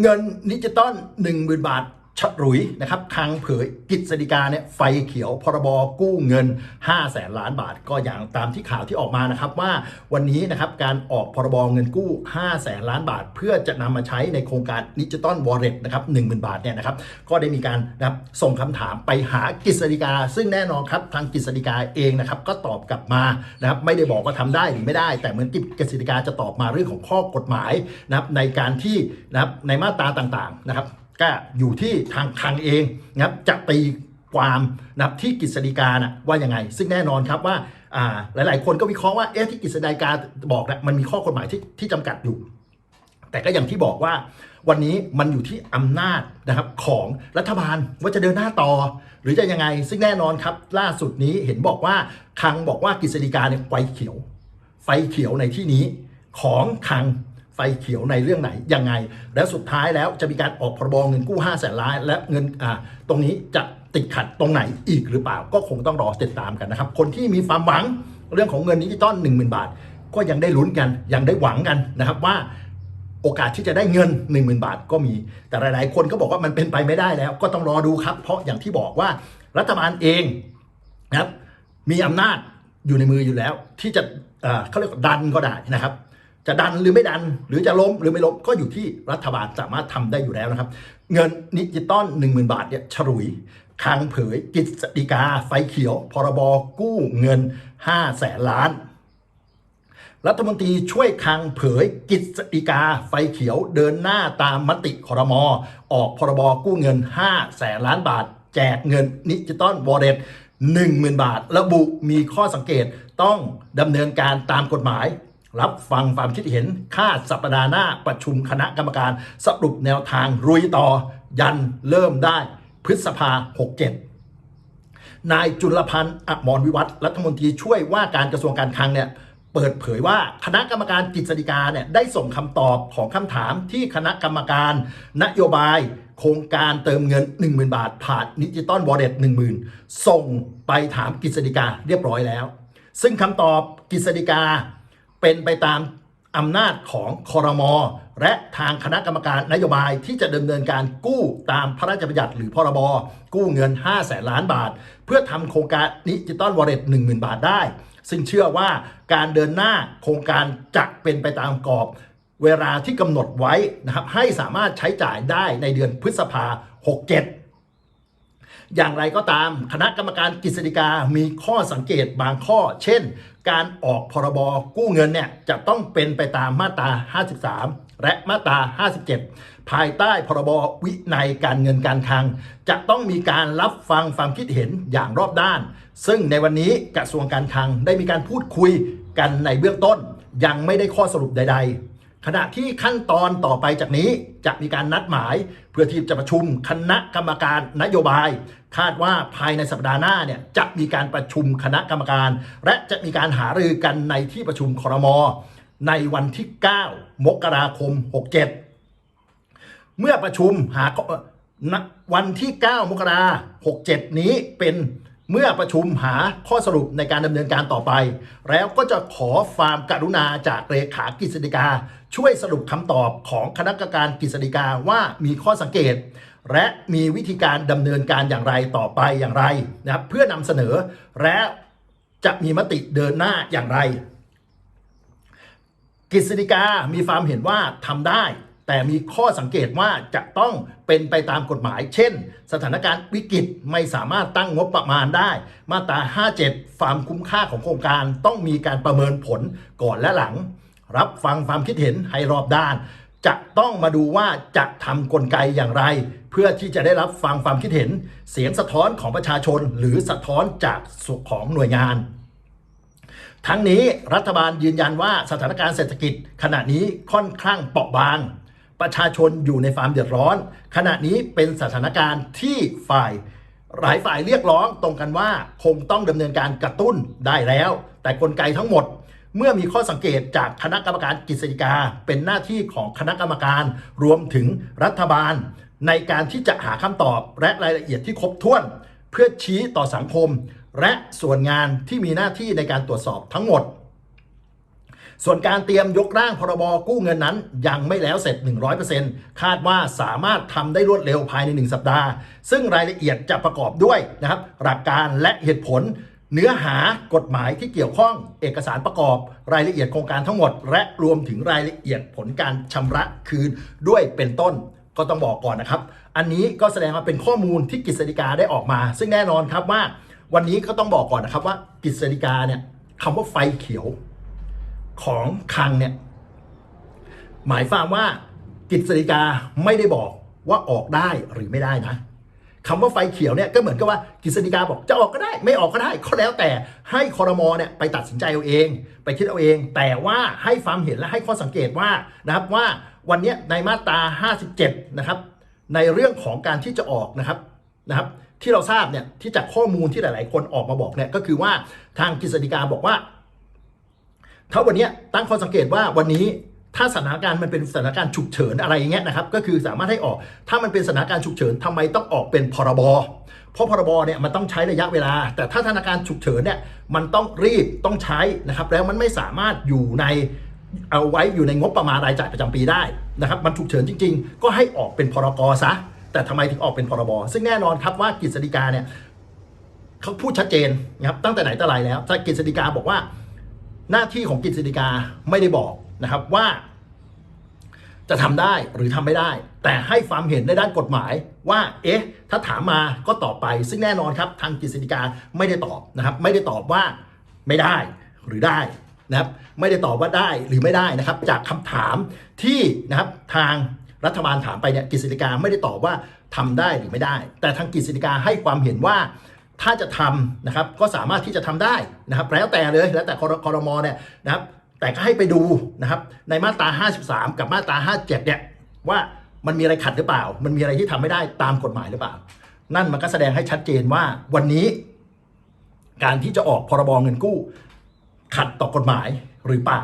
เงินดิจิตอล1 0,000 บาท ฉลุยนะครับคลังเผยกิจสดิกาเนี่ยไฟเขียวพรบกู้เงิน 5 0 0แสนล้านบาท ก็อย่างตามที่ข่าวที่ออกมานะครับว่าวันนี้นะครับการออกพรบเงินกู้ 5 0 0แสนล้านบาท เพื่อจะนำมาใช้ในโครงการดิจิตอลวอลเล็ตนะครับ10,000บาทเนี่ยนะครับก็ได้มีการนะครับส่งคำถามไปหากฤษฎีกา ซึ่งแน่นอนครับทางกฤษฎีกาเองนะครับก็ตอบกลับมานะครับไม่ได้บอกว่าทำได้หรือไม่ได้ แต่เหมือนกฤษฎีกาจะตอบมาเรื่องของข้อกฎหมายนะครับในการที่นะครับในมาตราต่างๆนะครับ ก็อยู่ที่ทางคลังเองนะครับจะตีความนะครับที่กฤษฎีกานะว่ายังไง ซึ่งแน่นอนครับว่าหลาย ๆ คนก็วิเคราะห์ว่าเอ๊ะที่กฤษฎีกาบอกนะมันมีข้อกฎหมายที่ที่จำกัดอยู่ แต่ก็อย่างที่บอกว่าวันนี้มันอยู่ที่อำนาจนะครับของรัฐบาลว่าจะเดินหน้าต่อ หรือจะยังไง ซึ่งแน่นอนครับ ล่าสุดนี้เห็นบอกว่าคังบอกว่ากฤษฎีกาเนี่ยไฟเขียว ไฟเขียวในที่นี้ของคัง ไฟเขียวในเรื่องไหนยังไง แล้วสุดท้ายแล้วจะมีการออกพรบเงินกู้5 0 0แสนล้าน และเงินอ่าตรงนี้จะติดขัดตรงไหนอีกหรือเปล่า ก็คงต้องรอติดตามกันนะครับ คนที่มีความหวังเรื่องของเงินดิจิตอล1 0,000 บาท ก็ยังได้ลุ้นกันยังได้หวังกันนะครับว่าโอกาสที่จะได้เงิน 1 0,000 บาทก็มี แต่หลาย ๆ คนก็บอกว่ามันเป็นไปไม่ได้แล้ว ก็ต้องรอดูครับ เพราะอย่างที่บอกว่ารัฐบาลเองนะครับมีอำนาจอยู่ในมืออยู่แล้ว ที่จะเอ่อเขาเรียกว่าดันก็ได้นะครับ จะดันหรือไม่ดัน หรือจะล้มหรือไม่ล้มก็อยู่ที่รัฐบาลสามารถทำได้อยู่แล้วนะครับ เงินดิจิตอล1 0,000 บาทเนี่ยฉลุยคังเผยกิจสฎีกา ไฟเขียว พรบกู้เงิน5แสนล้าน รัฐมนตรีช่วยคังเผยกิจสฎีกา ไฟเขียวเดินหน้าตามมติครมออกพรบกู้เงิน5แสนล้านบาท แจกเงินดิจิตอลวอลเล็ต10,000 บาท ระบุมีข้อสังเกตต้องดำเนินการตามกฎหมาย รับฟังความคิดเห็นค่าสัปดาห์หน้าประชุมคณะกรรมการ สรุปแนวทางรุยต่อ ยันเริ่มได้พฤษภา 67 นายจุลพันธ์อมรวิวัฒน์รัฐมนตรีช่วยว่าการกระทรวงการคลังเนี่ยเปิดเผยว่าคณะกรรมการกฤษฎีกาเนี่ยได้ส่งคำตอบของคำถามที่คณะกรรมการ นโยบาย โครงการเติมเงิน 10,000 บาท ผ่านดิจิตอลวอลเล็ต10,000 ส่งไปถามกฤษฎีกาเรียบร้อยแล้ว ซึ่งคำตอบกฤษฎีกา เป็นไปตามอำนาจของคอรมอและทางคณะกรรมการนโยบายที่จะดำเนินการกู้ตามพระราชบัญญัติหรือพรบกู้เงิน5แสนล้านบาท เพื่อทำโครงการดิจิตอลวอลเล็ต10,000บาทได้ ซึ่งเชื่อว่าการเดินหน้าโครงการจะเป็นไปตามกรอบ เวลาที่กำหนดไว้นะครับให้สามารถใช้จ่ายได้ในเดือนพฤษภา67 อย่างไรก็ตามคณะกรรมการกฤษฎีกามีข้อสังเกตบางข้อ เช่น การออกพรบกู้เงินเนี่ยจะต้องเป็นไปตามมาตรา 53 และมาตรา 57 ภายใต้พรบวินัยการเงินการคลัง จะต้องมีการรับฟังความคิดเห็นอย่างรอบด้าน ซึ่งในวันนี้กระทรวงการคลังได้มีการพูดคุยกันในเบื้องต้น ยังไม่ได้ข้อสรุปใด ๆ ขณะที่ขั้นตอนต่อไปจากนี้จะมีการนัดหมาย เพื่อที่จะประชุมคณะกรรมการนโยบาย คาดว่าภายในสัปดาห์หน้าเนี่ยจะมีการประชุมคณะกรรมการ และจะมีการหารือกันในที่ประชุมครม ในวันที่ 9 มกราคม 67 เมื่อประชุมหาวันที่ 9 มกราคม 67 นี้เป็น เมื่อประชุมหาข้อสรุปในการดำเนินการต่อไป แล้วก็จะขอความกรุณาจากเลขากฤษฎีกา ช่วยสรุปคำตอบของคณะกรรมการกฤษฎีกาว่ามีข้อสังเกต และมีวิธีการดำเนินการอย่างไรต่อไปอย่างไรนะครับเพื่อนำเสนอและจะมีมติเดินหน้าอย่างไร กฤษฎีกามีความเห็นว่าทำได้ แต่มีข้อสังเกตว่าจะต้องเป็นไปตามกฎหมาย เช่น สถานการณ์วิกฤตไม่สามารถตั้งงบประมาณได้ มาตรา 57 ความคุ้มค่าของโครงการต้องมีการประเมินผลก่อนและหลัง รับฟังความคิดเห็นให้รอบด้าน จะต้องมาดูว่าจะทำกลไกอย่างไร เพื่อที่จะได้รับฟังความคิดเห็น เสียงสะท้อนของประชาชน หรือสะท้อนจากสุขของหน่วยงานทั้งนี้รัฐบาลยืนยันว่าสถานการณ์เศรษฐกิจขณะนี้ค่อนข้างเปราะบาง ประชาชนอยู่ในความเดือดร้อน ขณะนี้เป็นสถานการณ์ที่ฝ่ายหลายฝ่ายเรียกร้องตรงกันว่าคงต้องดำเนินการกระตุ้นได้แล้ว แต่กลไกทั้งหมด เมื่อมีข้อสังเกตจากคณะกรรมการกฤษฎีกา เป็นหน้าที่ของคณะกรรมการรวมถึงรัฐบาล ในการที่จะหาคำตอบและรายละเอียดที่ครบถ้วน เพื่อชี้ต่อสังคม และส่วนงานที่มีหน้าที่ในการตรวจสอบทั้งหมด ส่วนการเตรียมยกร่างพรบกู้เงินนั้น ยังไม่แล้วเสร็จ 100%คาดว่าสามารถทำได้รวดเร็วภายใน 1 สัปดาห์ ซึ่งรายละเอียดจะประกอบด้วยนะครับหลักการและเหตุผลเนื้อหากฎหมายที่เกี่ยวข้อง เอกสารประกอบ รายละเอียดโครงการทั้งหมด และรวมถึงรายละเอียดผลการชำระคืนด้วยเป็นต้นก็ต้องบอกก่อนนะครับ อันนี้ก็แสดงว่าเป็นข้อมูลที่กฤษฎีกาได้ออกมา ซึ่งแน่นอนครับว่า วันนี้ก็ต้องบอกก่อนนะครับว่ากฤษฎีกาเนี่ยคำว่าไฟเขียว ของคลังเนี่ย หมายความว่ากฤษฎีกาไม่ได้บอกว่าออกได้หรือไม่ได้นะคำว่าไฟเขียวเนี่ยก็เหมือนกับว่ากฤษฎีกาบอกจะออกก็ได้ ไม่ออกก็ได้ก็แล้วแต่ให้คอรมอเนี่ยไปตัดสินใจเอาเอง ไปคิดเอาเอง แต่ว่าให้ความเห็นและให้ข้อสังเกตว่านะครับว่าวันนี้ในมาตรา 57 นะครับ ในเรื่องของการที่จะออกนะครับนะครับ ที่เราทราบเนี่ยที่จากข้อมูลที่หลาย ๆ คนออกมาบอกเนี่ยก็คือว่าทางกฤษฎีกาบอกว่า ถ้าวันนี้ตั้งข้อสังเกตว่าวันนี้ถ้าสถานการณ์มันเป็นสถานการณ์ฉุกเฉินอะไรอย่างเงี้ยนะครับก็คือสามารถให้ออกถ้ามันเป็นสถานการณ์ฉุกเฉินทำไมต้องออกเป็นพรบเพราะพรบเนี่ยมันต้องใช้ระยะเวลา แต่ถ้าสถานการณ์ฉุกเฉินเนี่ยมันต้องรีบต้องใช้นะครับแล้วมันไม่สามารถอยู่ในเอาไว้อยู่ในงบประมาณรายจ่ายประจำปีได้นะครับมันฉุกเฉินจริง ๆ ก็ให้ออกเป็นพรกซะแต่ทำไมถึงออกเป็นพรบซึ่งแน่นอนครับว่ากฤษฎีกาเนี่ยเขาพูดชัดเจนนะครับตั้งแต่ไหนแต่ไรแล้วถ้ากฤษฎีกาบอกว่า หน้าที่ของกฤษฎีกาไม่ได้บอกนะครับว่าจะทำได้หรือทำไม่ได้ แต่ให้ความเห็นในด้านกฎหมายว่า เอ๊ะ ถ้าถามมาก็ตอบไป ซึ่งแน่นอนครับ ทางกฤษฎีกาไม่ได้ตอบนะครับ ไม่ได้ตอบว่าไม่ได้หรือได้นะครับ ไม่ได้ตอบว่าได้หรือไม่ได้นะครับ จากคำถามที่นะครับทางรัฐบาลถามไปเนี่ยกฤษฎีกาไม่ได้ตอบว่าทำได้หรือไม่ได้ แต่ทางกฤษฎีกาให้ความเห็นว่า ถ้าจะทำนะครับก็สามารถที่จะทำได้นะครับ แล้วแต่เลยแล้วแต่คอรคอรมอเนี่ยนะครับ แต่ก็ให้ไปดูนะครับ ในมาตรา 53 กับมาตรา 57 เนี่ยว่ามันมีอะไรขัดหรือเปล่า มันมีอะไรที่ทำไม่ได้ตามกฎหมายหรือเปล่า นั่นมันก็แสดงให้ชัดเจนว่าวันนี้ การที่จะออกพรบเงินกู้ ขัดต่อกฎหมายหรือเปล่า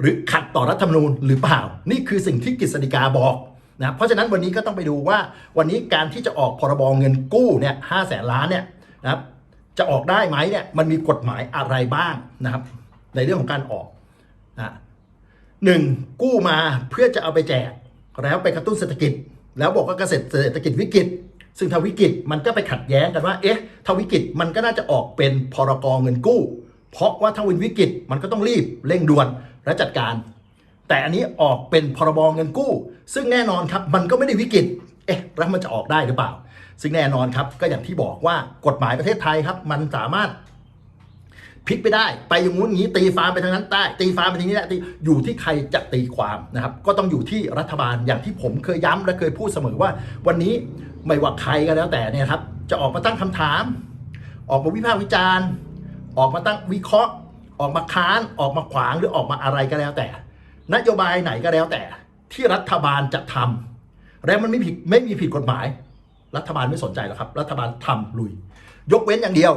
หรือขัดต่อรัฐธรรมนูญหรือเปล่า นี่คือสิ่งที่กฤษฎีกาบอกนะเพราะฉะนั้นวันนี้ก็ต้องไปดูว่าวันนี้การที่จะออกพรบเงินกู้เนี่ยห้าแสนล้านเนี่ย นะครับจะออกได้ไหมเนี่ยมันมีกฎหมายอะไรบ้างนะครับ ในเรื่องของการออกนะหนึ่งกู้มาเพื่อจะเอาไปแจก แล้วไปกระตุ้นเศรษฐกิจ แล้วบอกว่าเกษตรเศรษฐกิจวิกฤต ซึ่งถ้าวิกฤตมันก็ไปขัดแย้งกันว่าเอ๊ะถ้าวิกฤตมันก็น่าจะออกเป็นพรกเงินกู้ เพราะว่าถ้าวินวิกฤตมันก็ต้องรีบเร่งด่วนและจัดการ แต่อันนี้ออกเป็นพรบเงินกู้ ซึ่งแน่นอนครับมันก็ไม่ได้วิกฤตเอ๊ะแล้วมันจะออกได้หรือเปล่า ซึ่งแน่นอนครับก็อย่างที่บอกว่ากฎหมายประเทศไทยครับ มันสามารถพลิกไปได้ ไปอย่างงู้นอย่างนี้ตีฟาร์มไปทางนั้นได้ตีฟาร์มไปทางนี้ได้ตีอยู่ที่ใครจะตีความนะครับ ก็ต้องอยู่ที่รัฐบาลอย่างที่ผมเคยย้ำและเคยพูดเสมอว่า วันนี้ไม่ว่าใครก็แล้วแต่เนี่ยครับจะออกมาตั้งคำถาม ออกมาวิพากษ์วิจารณ์ ออกมาตั้งวิเคราะห์ ออกมาค้านออกมาขวางหรือออกมาอะไรก็แล้วแต่ นโยบายไหนก็แล้วแต่ ที่รัฐบาลจะทำและมันไม่ผิดไม่มีผิดกฎหมาย รัฐบาลไม่สนใจหรอกครับ รัฐบาลทำลุย ยกเว้นอย่างเดียว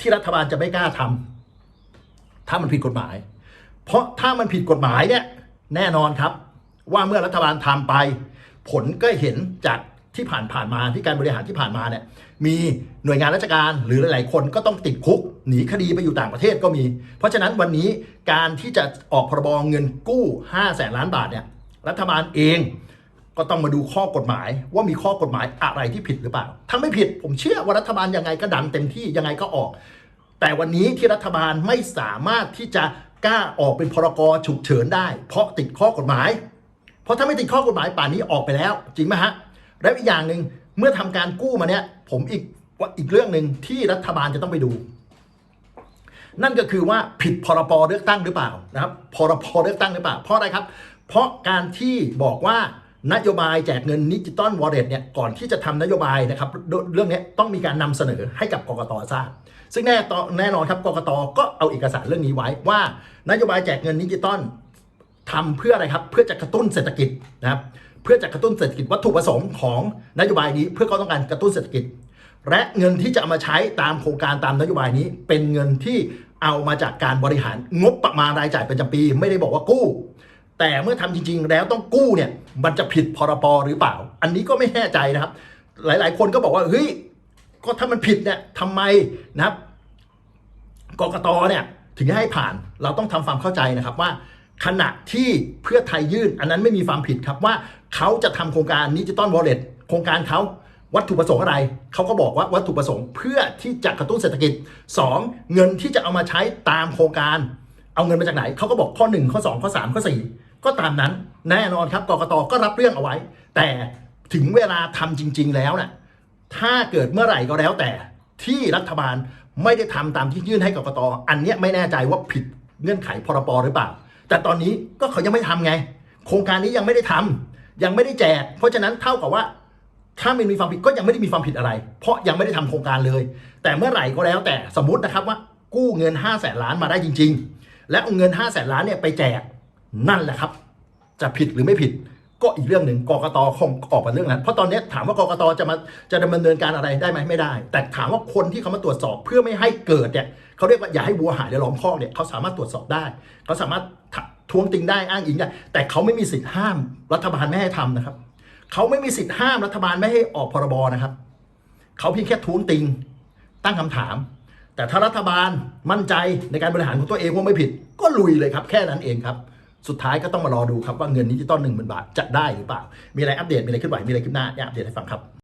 ที่รัฐบาลจะไม่กล้าทำถ้ามันผิดกฎหมาย เพราะถ้ามันผิดกฎหมายเนี่ยแน่นอนครับ ว่าเมื่อรัฐบาลทำไป ผลก็เห็นจากที่ผ่านผ่านมาที่การบริหารที่ผ่านมาเนี่ยมีหน่วยงานราชการหรือหลาย ๆ คนก็ต้องติดคุก หนีคดีไปอยู่ต่างประเทศก็มี เพราะฉะนั้นวันนี้การที่จะออกพรบเงินกู้5แสนล้านบาทเนี่ยรัฐบาลเอง ก็ต้องมาดูข้อกฎหมายว่ามีข้อกฎหมายอะไรที่ผิดหรือเปล่า ถ้าไม่ผิดผมเชื่อว่ารัฐบาลยังไงก็ดันเต็มที่ยังไงก็ออก แต่วันนี้ที่รัฐบาลไม่สามารถที่จะกล้าออกเป็นพรกฉุกเฉินได้ เพราะติดข้อกฎหมาย เพราะถ้าไม่ติดข้อกฎหมายป่านนี้ออกไปแล้ว จริงไหมฮะ และอีกอย่างหนึ่งเมื่อทำการกู้มาเนี่ยผมอีกว่าอีกเรื่องหนึ่งที่รัฐบาลจะต้องไปดู นั่นก็คือว่าผิดพรบเลือกตั้งหรือเปล่านะครับพรบเลือกตั้งหรือเปล่า เพราะอะไรครับ เพราะการที่บอกว่า นโยบายแจกเงินดิจิตอลวอลเล็ตเนี่ยก่อนที่จะทำนโยบายนะครับเรื่องนี้ต้องมีการนำเสนอให้กับกกตทราบ ซึ่งแน่ตแน่นอนครับกกตก็เอาเอกสารเรื่องนี้ไว้ว่านโยบายแจกเงินดิจิตอลทำเพื่ออะไรครับ เพื่อจะกระตุ้นเศรษฐกิจนะครับเพื่อจะกระตุ้นเศรษฐกิจวัตถุประสงค์ของนโยบายนี้เพื่อเขาต้องการกระตุ้นเศรษฐกิจ และเงินที่จะเอามาใช้ตามโครงการตามนโยบายนี้ เป็นเงินที่เอามาจากการบริหารงบประมาณรายจ่ายประจำปี ไม่ได้บอกว่ากู้ แต่เมื่อทำจริง ๆ แล้วต้องกู้เนี่ย มันจะผิดพรบหรือเปล่า อันนี้ก็ไม่แน่ใจนะครับ หลาย ๆ คนก็บอกว่าเฮ้ยก็ถ้ามันผิดเนี่ยทำไมนะครับกกตเนี่ยถึงให้ผ่านเราต้องทำความเข้าใจนะครับว่าขณะที่เพื่อไทยยื่น อันนั้นไม่มีความผิดครับว่าเขาจะทำโครงการดิจิตอลวอลเล็ตโครงการเขาวัตถุประสงค์อะไร เขาก็บอกว่าวัตถุประสงค์เพื่อที่จะกระตุ้นเศรษฐกิจ 2. เงินที่จะเอามาใช้ตามโครงการ เอาเงินมาจากไหน เขาก็บอกข้อ 1 ข้อ 2 ข้อ 3 ข้อ 4 ก็ตามนั้นแน่นอนครับกกตก็รับเรื่องเอาไว้ แต่ถึงเวลาทำจริง ๆ แล้วน่ะถ้าเกิดเมื่อไหร่ก็แล้วแต่ที่รัฐบาลไม่ได้ทำตามที่ยื่นให้กกตอันเนี้ยไม่แน่ใจว่าผิดเงื่อนไขพรปหรือเปล่า แต่ตอนนี้ก็เขายังไม่ทำไง โครงการนี้ยังไม่ได้ทำยังไม่ได้แจก เพราะฉะนั้นเท่ากับว่า ถ้าไม่มีความผิดก็ยังไม่ได้มีความผิดอะไร เพราะยังไม่ได้ทำโครงการเลย แต่เมื่อไหร่ก็แล้วแต่สมมตินะครับว่ากู้เงิน5้าแสนล้านมาได้จริง ๆ และเอาเงิน5้าแสนล้านเนี่ยไปแจก นั่นแหละครับ จะผิดหรือไม่ผิด ก็อีกเรื่องหนึ่งกกตคงออกมาเรื่องนั้น เพราะตอนนี้ถามว่ากกตจะมาจะดำเนินการอะไรได้ไหมไม่ได้ แต่ถามว่าคนที่เขามาตรวจสอบเพื่อไม่ให้เกิดเนี่ยเขาเรียกว่าอย่าให้วัวหายในล้อมคอกเนี่ยเขาสามารถตรวจสอบได้ เขาสามารถทวงติงได้อ้างอิงได้แต่เขาไม่มีสิทธิ์ห้ามรัฐบาลไม่ให้ทำนะครับเขาไม่มีสิทธิ์ห้ามรัฐบาลไม่ให้ออกพรบนะครับเขาเพียงแค่ทวงติงตั้งคำถาม แต่ถ้ารัฐบาลมั่นใจในการบริหารของตัวเองว่าไม่ผิด ก็ลุยเลยครับ แค่นั้นเองครับ สุดท้ายก็ต้องมารอดูครับว่าเงินดิจิตอลหนึ่งหมื่นบาทจะได้หรือเปล่า มีอะไรอัปเดตมีอะไรขึ้นไหวมีอะไรขึ้นหน้าเนี่ยอัปเดตให้ฟังครับ